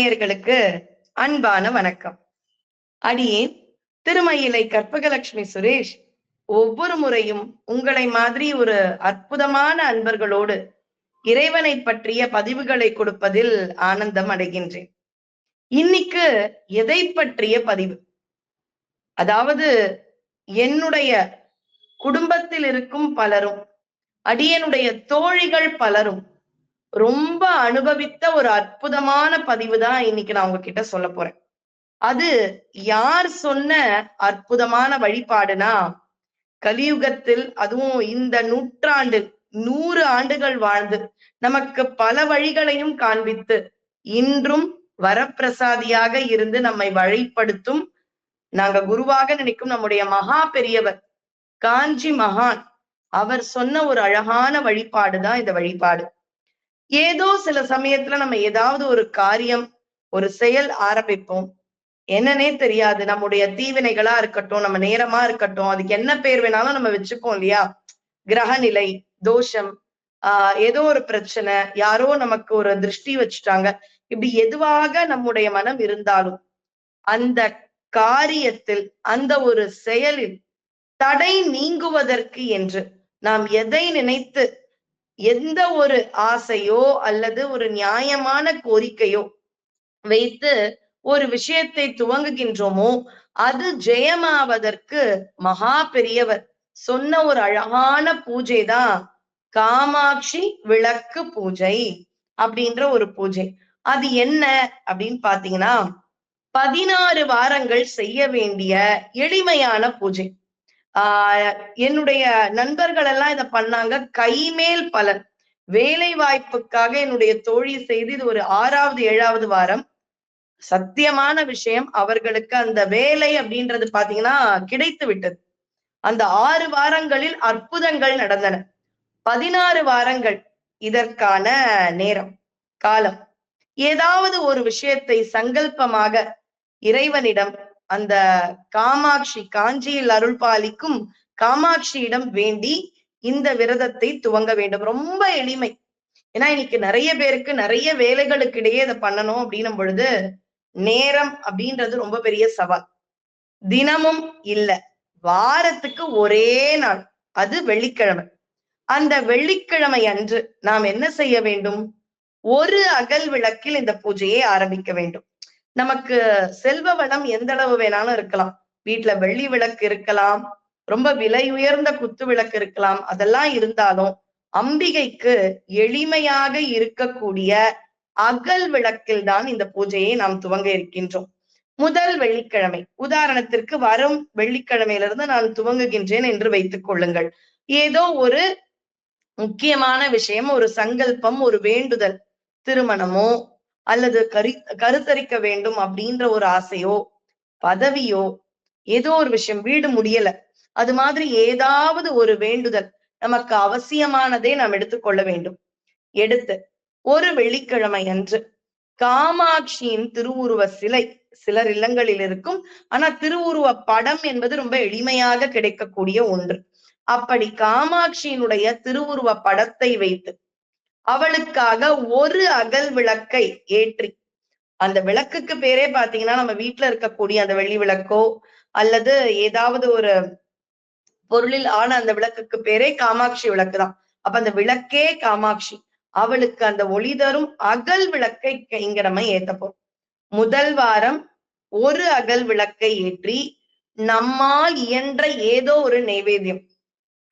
நேயர்களுக்கு அன்பான வணக்கம். அடியேன் திருமயிலை கற்பகலட்சுமி சுரேஷ் ஒவ்வொரு முறையும் உங்களை மாதிரி ஒரு அற்புதமான அன்பர்களோடு இறைவனை பற்றிய பதிவுகளை கொடுப்பதில் ஆனந்தம் அடைகின்றேன். இன்னைக்கு எதை பற்றிய பதிவு? அதாவது என்னுடைய குடும்பத்தில் இருக்கும் பலரும் அடியனுடைய தோழிகள் பலரும் ரொம்ப அனுபவித்த ஒரு அற்புதமான பதிவு தான் இன்னைக்கு நான் உங்ககிட்ட சொல்ல போறேன். அது யார் சொன்ன அற்புதமான வழிபாடுனா கலியுகத்தில் அதுவும் இந்த நூற்றாண்டில் நூறு ஆண்டுகள் வாழ்ந்து நமக்கு பல வழிகளையும் காண்பித்து இன்றும் வரப்பிரசாதியாக இருந்து நம்மை வழிப்படுத்தும் நாங்க குருவாக நினைக்கும் நம்முடைய மகா பெரியவர் காஞ்சி மகான். அவர் சொன்ன ஒரு அழகான வழிபாடுதான் இந்த வழிபாடு. ஏதோ சில சமயத்துல நம்ம ஏதாவது ஒரு காரியம் ஒரு செயல் ஆரம்பிப்போம். என்னன்னே தெரியாது. நம்முடைய தீவினைகளா இருக்கட்டும் நம்ம நேரமா இருக்கட்டும் அதுக்கு என்ன பேர் வேணாலும் நம்ம வச்சுப்போம் இல்லையா? கிரகநிலை தோஷம் ஆஹ் ஏதோ ஒரு பிரச்சனை யாரோ நமக்கு ஒரு திருஷ்டி வச்சுட்டாங்க. இப்படி எதுவாக நம்முடைய மனம் இருந்தாலும் அந்த காரியத்தில் அந்த ஒரு செயலில் தடை நீங்குவதற்கு என்று நாம் எதை நினைத்து எந்த ஒரு ஆசையோ அல்லது ஒரு நியாயமான கோரிக்கையோ வைத்து ஒரு விஷயத்தை துவங்குகின்றோமோ அது ஜெயமாவதற்கு மகா பெரியவர் சொன்ன ஒரு அழகான பூஜை தான் காமாட்சி விளக்கு பூஜை அப்படின்ற ஒரு பூஜை. அது என்ன அப்படின்னு பாத்தீங்கன்னா பதினாறு வாரங்கள் செய்ய வேண்டிய எளிமையான பூஜை. ஆஹ் என்னுடைய நண்பர்கள் எல்லாம் இதை பண்ணாங்க. கைமேல் பலன். வேலை வாய்ப்புக்காக என்னுடைய தோழி செய்து இது ஒரு ஆறாவது ஏழாவது வாரம். சத்தியமான விஷயம் அவர்களுக்கு அந்த வேலை அப்படின்றது பாத்தீங்கன்னா கிடைத்து விட்டது. அந்த ஆறு வாரங்களில் அற்புதங்கள் நடந்தன. பதினாறு வாரங்கள் இதற்கான நேரம் காலம். ஏதாவது ஒரு விஷயத்தை சங்கல்பமாக இறைவனிடம் அந்த காமாட்சி காஞ்சியில் அருள் பாலிக்கும் காமாட்சியிடம் வேண்டி இந்த விரதத்தை துவங்க வேண்டும். ரொம்ப எளிமை. ஏன்னா இன்னைக்கு நிறைய பேருக்கு நிறைய வேலைகளுக்கு இடையே இதை பண்ணணும் அப்படின்னும் பொழுது நேரம் அப்படின்றது ரொம்ப பெரிய சவால். தினமும் இல்ல. வாரத்துக்கு ஒரே நாள். அது வெள்ளிக்கிழமை. அந்த வெள்ளிக்கிழமை அன்று நாம் என்ன செய்ய வேண்டும்? ஒரு அகல் விளக்கில் இந்த பூஜையை ஆரம்பிக்க வேண்டும். நமக்கு செல்வ வளம் எந்த அளவு வேணாலும் இருக்கலாம். வீட்டுல வெள்ளி விளக்கு இருக்கலாம் ரொம்ப விலை உயர்ந்த குத்து விளக்கு இருக்கலாம். அதெல்லாம் இருந்தாலும் அம்பிகைக்கு எளிமையாக இருக்கக்கூடிய அகல் விளக்கில் தான் இந்த பூஜையை நாம் துவங்க இருக்கின்றோம். முதல் வெள்ளிக்கிழமை. உதாரணத்திற்கு வரும் வெள்ளிக்கிழமையிலிருந்து நான் துவங்குகின்றேன் என்று வைத்துக் கொள்ளுங்கள். ஏதோ ஒரு முக்கியமான விஷயம் ஒரு சங்கல்பம் ஒரு வேண்டுதல். திருமணமோ அல்லது கரு கருத்தரிக்க வேண்டும் அப்படின்ற ஒரு ஆசையோ பதவியோ ஏதோ ஒரு விஷயம் வீடு முடியல. அது மாதிரி ஏதாவது ஒரு வேண்டுதல் நமக்கு அவசியமானதே நாம் எடுத்துக்கொள்ள வேண்டும். எடுத்து ஒரு வெள்ளிக்கிழமை அன்று காமாட்சியின் திருவுருவ சிலை சிலர் இல்லங்களில் இருக்கும். ஆனா திருவுருவ படம் என்பது ரொம்ப எளிமையாக கிடைக்கக்கூடிய ஒன்று. அப்படி காமாட்சியினுடைய திருவுருவ படத்தை வைத்து அவளுக்காக ஒரு அகல் விளக்கை ஏற்றி. அந்த விளக்குக்கு பேரே பாத்தீங்கன்னா நம்ம வீட்டுல இருக்கக்கூடிய அந்த வெள்ளி விளக்கோ அல்லது ஏதாவது ஒரு பொருளில் ஆன அந்த விளக்குக்கு பேரே காமாட்சி விளக்கு தான். அப்ப அந்த விளக்கே காமாட்சி. அவளுக்கு அந்த ஒளி தரும் அகல் விளக்கை இங்க நம்ம ஏத்தப்போம் முதல் வாரம் ஒரு அகல் விளக்கை ஏற்றி நம்மால் இயன்ற ஏதோ ஒரு நைவேத்தியம்.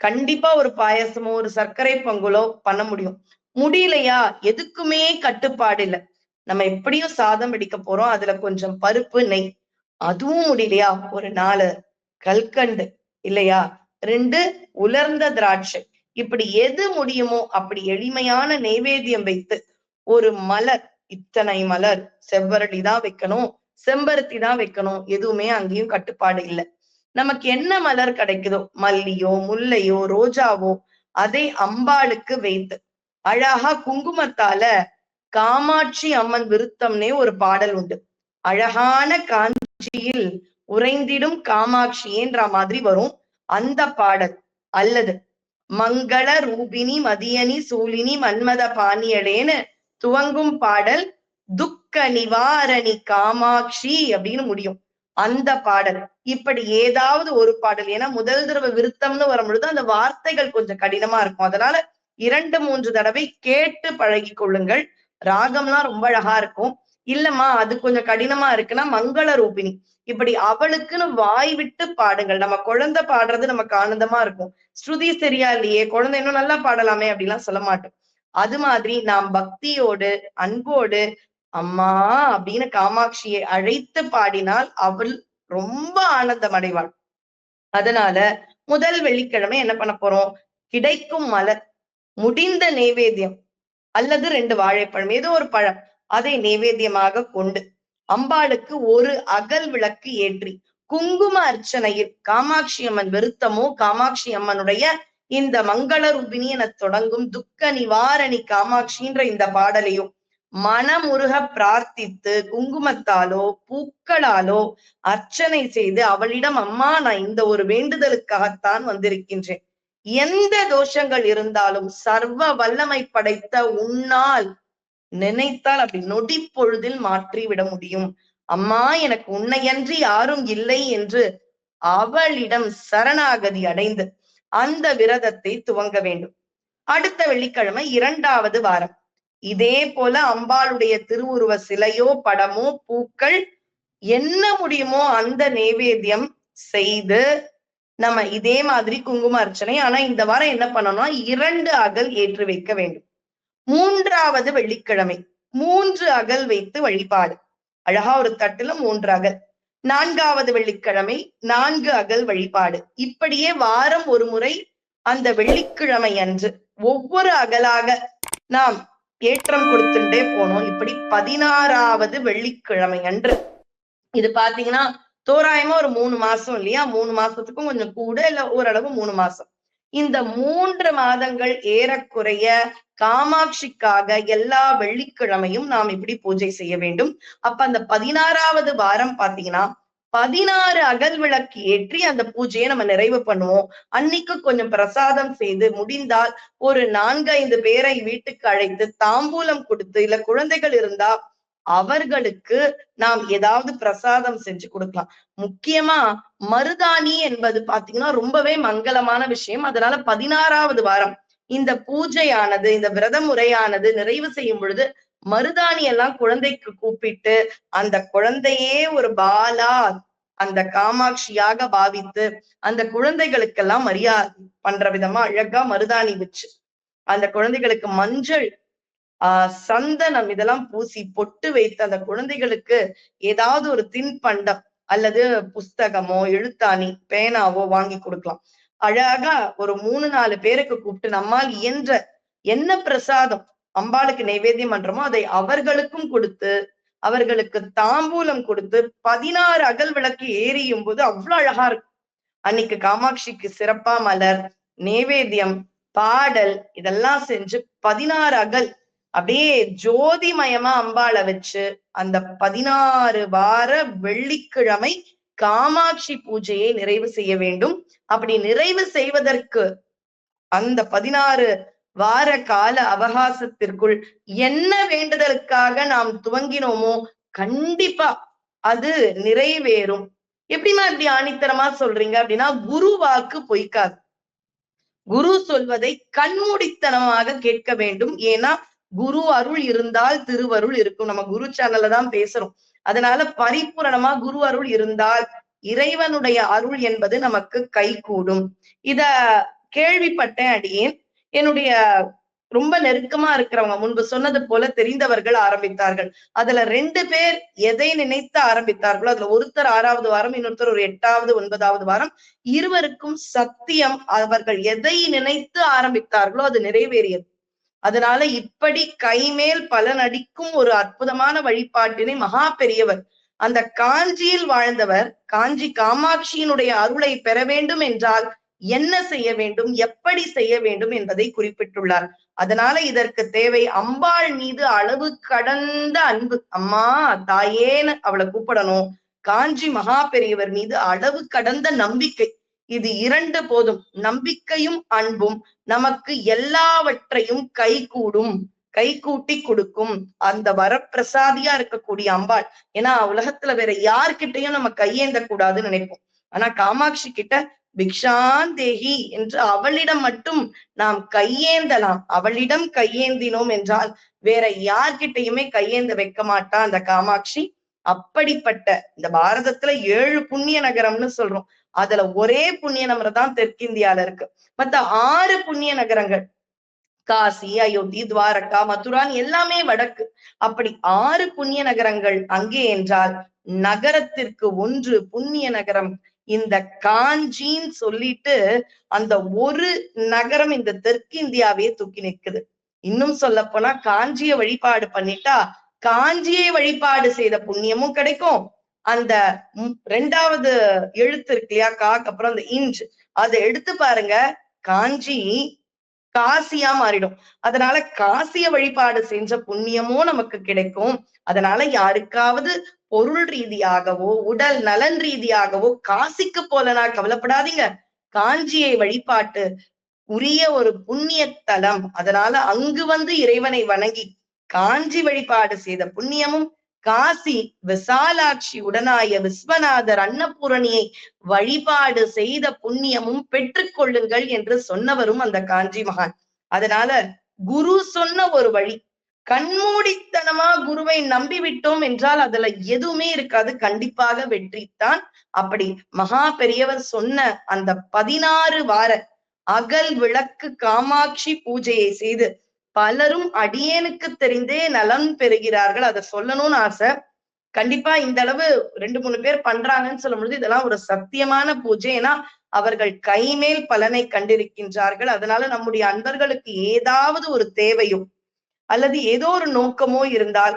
கண்டிப்பா ஒரு பாயசமோ ஒரு சர்க்கரை பொங்கலோ பண்ண முடியும். முடியலையா? எதுக்குமே கட்டுப்பாடு இல்லை. நம்ம எப்படியும் சாதம் பிடிக்க போறோம். அதுல கொஞ்சம் பருப்பு நெய். அதுவும் முடியலையா? ஒரு நாலு கல்கண்டு. இல்லையா? ரெண்டு உலர்ந்த திராட்சை. இப்படி எது முடியுமோ அப்படி எளிமையான நெய்வேத்தியம் வைத்து ஒரு மலர். இத்தனை மலர். செவ்வரளி தான் வைக்கணும். செம்பருத்தி தான் வைக்கணும். எதுவுமே அங்கேயும் கட்டுப்பாடு இல்லை. நமக்கு என்ன மலர் கிடைக்குதோ? மல்லியோ முல்லையோ ரோஜாவோ அதை அம்பாளுக்கு வைத்து அழகா குங்குமத்தால காமாட்சி அம்மன் விருத்தம்னே ஒரு பாடல் உண்டு. அழகான காஞ்சியில் உறைந்திடும் காமாட்சின்ற மாதிரி வரும் அந்த பாடல். அல்லது மங்கள ரூபினி மதியனி சூலினி மன்மத பாணியடேன்னு துவங்கும் பாடல் துக்க நிவாரணி காமாட்சி அப்படின்னு முடியும். அந்த பாடல். இப்படி ஏதாவது ஒரு பாடல். ஏன்னா முதல் தடவை விருத்தம்னு வரும் பொழுது அந்த வார்த்தைகள் கொஞ்சம் கடினமா இருக்கும். அதனால இரண்டு மூன்று தடவை கேட்டு பழகி கொள்ளுங்கள். ராகம்லாம் ரொம்ப அழகா இருக்கும். இல்லம்மா அது கொஞ்சம் கடினமா இருக்குன்னா மங்கள ரூபிணி. இப்படி அவளுக்குன்னு வாய் விட்டு பாடுங்கள். நம்ம குழந்தை பாடுறது நமக்கு ஆனந்தமா இருக்கும். ஸ்ருதி சரியா இல்லையே குழந்தை இன்னும் நல்லா பாடலாமே அப்படிலாம் சொல்ல மாட்டோம். அது மாதிரி நாம் பக்தியோடு அன்போடு அம்மா அப்படின்னு காமாட்சியை அழைத்து பாடினால் அவள் ரொம்ப ஆனந்தம் அடைவாள். அதனால முதல் வெள்ளிக்கிழமை என்ன பண்ண போறோம்? கிடைக்கும் மலர். முடிந்த நெய்வேத்தியம் அல்லது ரெண்டு வாழைப்பழம் ஏதோ ஒரு பழம் அதை நெய்வேத்தியமாக கொண்டு அம்பாளுக்கு ஒரு அகல் விளக்கு ஏற்றி குங்கும அர்ச்சனையில் காமாட்சி அம்மன் விருத்தமோ காமாட்சி அம்மனுடைய இந்த மங்கள ரூபிணி என தொடங்கும் துக்க நிவாரணி காமாட்சின்ற இந்த பாடலையும் மனமுருக பிரார்த்தித்து குங்குமத்தாலோ பூக்களாலோ அர்ச்சனை செய்து அவளிடம் அம்மா நான் இந்த ஒரு வேண்டுதலுக்காகத்தான் வந்திருக்கின்றேன். எந்த தோஷங்கள் இருந்தாலும் சர்வ வல்லமை படைத்த உன்னால் நினைத்தால் அப்படி நொடி பொழுதில் மாற்றி விட முடியும். அம்மா எனக்கு உன்னையன்றி யாரும் இல்லை என்று அவளிடம் சரணாகதி அடைந்து அந்த விரதத்தை துவங்க வேண்டும். அடுத்த வெள்ளிக்கிழமை இரண்டாவது வாரம். இதே போல அம்பாளுடைய திருவுருவ சிலையோ படமோ பூக்கள் என்ன முடியுமோ அந்த நைவேத்தியம் செய்து நம்ம இதே மாதிரி குங்கும அர்ச்சனை. ஆனா இந்த வாரம் என்ன பண்ணணும்னா இரண்டு அகல் ஏற்றி வைக்க வேண்டும். மூன்றாவது வெள்ளிக்கிழமை. மூன்று அகல் வைத்து வழிபாடு. அழகா ஒரு தட்டுல மூன்று அகல். நான்காவது வெள்ளிக்கிழமை நான்கு அகல் வழிபாடு. இப்படியே வாரம் ஒரு முறை அந்த வெள்ளிக்கிழமை அன்று ஒவ்வொரு அகலாக நாம் ஏற்றம் கொடுத்துட்டே போனோம். இப்படி பதினாறாவது வெள்ளிக்கிழமை அன்று. இது பாத்தீங்கன்னா தோராயமா ஒரு மூணு மாசம் இல்லையா? மூணு மாசத்துக்கும் கொஞ்சம் கூட இல்ல ஓரளவு மூணு மாசம். இந்த மூன்று மாதங்கள் ஏறக்குறைய காமாட்சிக்காக எல்லா வெள்ளிக்கிழமையும் நாம் இப்படி பூஜை செய்ய வேண்டும். அப்ப அந்த பதினாறாவது வாரம் பாத்தீங்கன்னா பதினாறு அகல் விளக்கு ஏற்றி அந்த பூஜையை நம்ம நிறைவு பண்ணுவோம். அன்னைக்கு கொஞ்சம் பிரசாதம் செய்து முடிந்தால் ஒரு நான்கு ஐந்து பேரை வீட்டுக்கு அழைத்து தாம்பூலம் கொடுத்து இல்ல குழந்தைகள் இருந்தா அவர்களுக்கு நாம் ஏதாவது பிரசாதம் செஞ்சு கொடுக்கலாம். முக்கியமா மருதாணி என்பது பாத்தீங்கன்னா ரொம்பவே மங்களமான விஷயம். அதனால பதினாறாவது வாரம் இந்த பூஜையானது இந்த விரத முறையானது நிறைவு செய்யும் பொழுது மருதாணி எல்லாம் குழந்தைக்கு கூப்பிட்டு அந்த குழந்தையே ஒரு பாலா அந்த காமாட்சியாக பாவித்து அந்த குழந்தைகளுக்கெல்லாம் மரியாதை பண்ற விதமா அழகா மருதாணி வச்சு அந்த குழந்தைகளுக்கு மஞ்சள் ஆஹ் சந்தனம் இதெல்லாம் பூசி பொட்டு வைத்து அந்த குழந்தைகளுக்கு ஏதாவது ஒரு தின்பண்டம் அல்லது புஸ்தகமோ எழுத்தாணி பேனாவோ வாங்கி கொடுக்கலாம். அழகா ஒரு மூணு நாலு பேருக்கு கூப்பிட்டு நம்மால் இயன்ற என்ன பிரசாதம் அம்பாளுக்கு நைவேத்தியம் பண்றோமோ அதை அவர்களுக்கும் கொடுத்து அவர்களுக்கு தாம்பூலம் கொடுத்து பதினாறு அகல் விளக்கு ஏறியும் போது அவ்வளவு அழகா இருக்கும். அன்னைக்கு காமாட்சிக்கு சிறப்பா மலர் நைவேத்தியம் பாடல் இதெல்லாம் செஞ்சு பதினாறு அகல் அப்படியே ஜோதிமயமா அம்பாளை வச்சு அந்த பதினாறு வார வெள்ளிக்கிழமை காமாட்சி பூஜையை நிறைவு செய்ய வேண்டும். அப்படி நிறைவு செய்வதற்கு அந்த பதினாறு வார கால அவகாசத்திற்குள் என்ன வேண்டுதலுக்காக நாம் துவங்கினோமோ கண்டிப்பா அது நிறைவேறும். எப்படிமா இப்படி ஆணித்தரமா சொல்றீங்க அப்படின்னா குரு வாக்கு பொய்க்காது. குரு சொல்வதை கண்மூடித்தனமாக கேட்க வேண்டும். ஏன்னா குரு அருள் இருந்தால் திருவருள் இருக்கும். நம்ம குரு சேனல்ல தான் பேசுறோம். அதனால பரிபூரணமா குரு அருள் இருந்தால் இறைவனுடைய அருள் என்பது நமக்கு கைகூடும். இத கேள்விப்பட்டேன் அடியேன் என்னுடைய ரொம்ப நெருக்கமா இருக்கிறவங்க முன்பு சொன்னது போல தெரிந்தவர்கள் ஆரம்பித்தார்கள். அதுல ரெண்டு பேர் எதை நினைத்து ஆரம்பித்தார்களோ அதுல ஒருத்தர் ஆறாவது வாரம் இன்னொருத்தர் ஒரு எட்டாவது ஒன்பதாவது வாரம் இருவருக்கும் சத்தியம் அவர்கள் எதை நினைத்து ஆரம்பித்தார்களோ அது நிறைவேறியது. அதனால இப்படி கைமேல் பலன் அடிக்கும் ஒரு அற்புதமான வழிபாட்டினை மகா பெரியவர். அந்த காஞ்சியில் வாழ்ந்தவர் காஞ்சி காமாட்சியினுடைய அருளை பெற வேண்டும் என்றால் என்ன செய்ய வேண்டும் எப்படி செய்ய வேண்டும் என்பதை குறிப்பிட்டுள்ளார். அதனால இதற்கு தேவை அம்பாள் மீது அளவு கடந்த அன்பு. அம்மா தாயேன்னு அவளை கூப்பிடணும். காஞ்சி மகா பெரியவர் மீது அளவு கடந்த நம்பிக்கை. இது இரண்டு போதும். நம்பிக்கையும் அன்பும் நமக்கு எல்லாவற்றையும் கைகூடும். கை கூட்டி கொடுக்கும். அந்த வரப்பிரசாதியா இருக்கக்கூடிய அம்பாள். ஏன்னா உலகத்துல வேற யார்கிட்டயும் நம்ம கையேந்த கூடாதுன்னு நினைப்போம். ஆனா காமாட்சி கிட்ட பிக்ஷான் தேகி என்று அவளிடம் மட்டும் நாம் கையேந்தலாம். அவளிடம் கையேந்தினோம் என்றால் வேற யார்கிட்டயுமே கையேந்த வைக்க மாட்டா அந்த காமாட்சி. அப்படிப்பட்ட இந்த பாரதத்துல ஏழு புண்ணிய நகரம்னு சொல்றோம். அதுல ஒரே புண்ணிய நகரம் தான் தெற்கிந்தியால இருக்கு. மத்த ஆறு புண்ணிய நகரங்கள் காசி அயோத்தி துவாரகா மதுரான் எல்லாமே வடக்கு. அப்படி ஆறு புண்ணிய நகரங்கள் அங்கே என்றால் நகரத்திற்கு ஒன்று புண்ணிய நகரம். இந்த காஞ்சின்னு சொல்லிட்டு அந்த ஒரு நகரம் இந்த தெற்கிந்தியாவே தூக்கி நிற்குது இன்னும் சொல்ல போனா காஞ்சிய வழிபாடு பண்ணிட்டா காஞ்சியை வழிபாடு செய்த புண்ணியமும் கிடைக்கும். அந்த ரெண்டாவது எழுத்து இருக்கு இல்லையா காக்கு அப்புறம் அந்த இன்ச். அதை எடுத்து பாருங்க காஞ்சி காசியா மாறிடும். அதனால காசிய வழிபாடு செஞ்ச புண்ணியமும் நமக்கு கிடைக்கும். அதனால யாருக்காவது பொருள் ரீதியாகவோ உடல் நலன் ரீதியாகவோ காசிக்கு போலனா கவலைப்படாதீங்க. காஞ்சியை வழிபாட்டு உரிய ஒரு புண்ணிய தலம். அதனால அங்கு வந்து இறைவனை வணங்கி காஞ்சி வழிபாடு செய்த புண்ணியமும் காசி விசாலாட்சி உடனாய விஸ்வநாதர் அன்னபூரணியை வழிபாடு செய்த புண்ணியமும் பெற்றுக்கொள்ளுங்கள் என்று சொன்னவரும் அந்த காஞ்சி மகான். அதனால குரு சொன்ன ஒரு வழி கண்மூடித்தனமா குருவை நம்பி விட்டோம் என்றால் அதுல எதுவுமே இருக்காது கண்டிப்பாக வெற்றித்தான் அப்படி மகா பெரியவர் சொன்ன அந்த பதினாறு வார அகல் விளக்கு காமாட்சி பூஜையை செய்து பலரும் அடியேனுக்கு தெரிந்தே நலன் பெறுகிறார்கள். அதை சொல்லணும்னு ஆசை. கண்டிப்பா இந்த அளவு ரெண்டு மூணு பேர் பண்றாங்கன்னு சொல்லும் பொழுது இதெல்லாம் ஒரு சத்தியமான பூஜை. ஏன்னா அவர்கள் கைமேல் பலனை கண்டிருக்கின்றார்கள். அதனால நம்முடைய அன்பர்களுக்கு ஏதாவது ஒரு தேவையோ அல்லது ஏதோ ஒரு நோக்கமோ இருந்தால்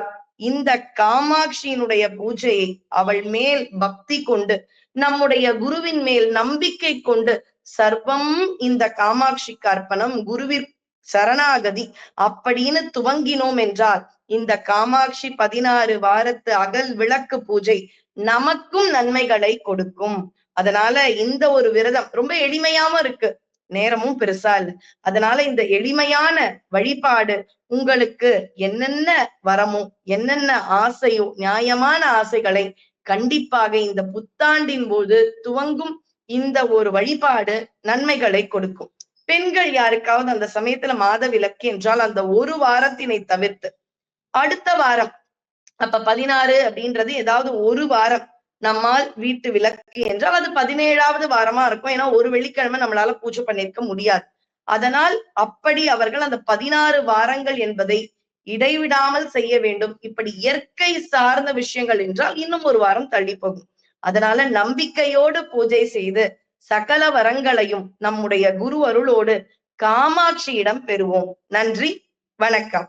இந்த காமாட்சியினுடைய பூஜையை அவள் மேல் பக்தி கொண்டு நம்முடைய குருவின் மேல் நம்பிக்கை கொண்டு சர்வம் இந்த காமாட்சிக்கு அர்ப்பணம். குருவிற் சரணாகதி. அப்படின்னு துவங்கினோம் என்றால் இந்த காமாட்சி பதினாறு வாரத்து அகல் விளக்கு பூஜை நமக்கும் நன்மைகளை கொடுக்கும். அதனால இந்த ஒரு விரதம் ரொம்ப எளிமையாவும் இருக்கு. நேரமும் பெருசா இல்லை. அதனால இந்த எளிமையான வழிபாடு உங்களுக்கு என்னென்ன வரமோ என்னென்ன ஆசையோ நியாயமான ஆசைகளை கண்டிப்பாக இந்த புத்தாண்டின் போது துவங்கும் இந்த ஒரு வழிபாடு நன்மைகளை கொடுக்கும். பெண்கள் யாருக்காவது அந்த சமயத்துல மாத விலக்கு என்றால் அந்த ஒரு வாரத்தினை தவிர்த்து. அடுத்த வாரம் அப்ப பதினாறு அப்படின்றது ஏதாவது ஒரு வாரம் நம்மால் வீட்டு விளக்கு என்றால் அது பதினேழாவது வாரமா இருக்கும். ஏன்னா ஒரு வெள்ளிக்கிழமை நம்மளால பூஜை பண்ணிருக்க முடியாது. அதனால் அப்படி அவர்கள் அந்த பதினாறு வாரங்கள் என்பதை இடைவிடாமல் செய்ய வேண்டும். இப்படி இயற்கை சார்ந்த விஷயங்கள் என்றால் இன்னும் ஒரு வாரம் தள்ளி போகும். அதனால நம்பிக்கையோடு பூஜை செய்து சகல வரங்களையும் நம்முடைய குரு அருளோடு காமாட்சியிடம் பெறுவோம். நன்றி வணக்கம்.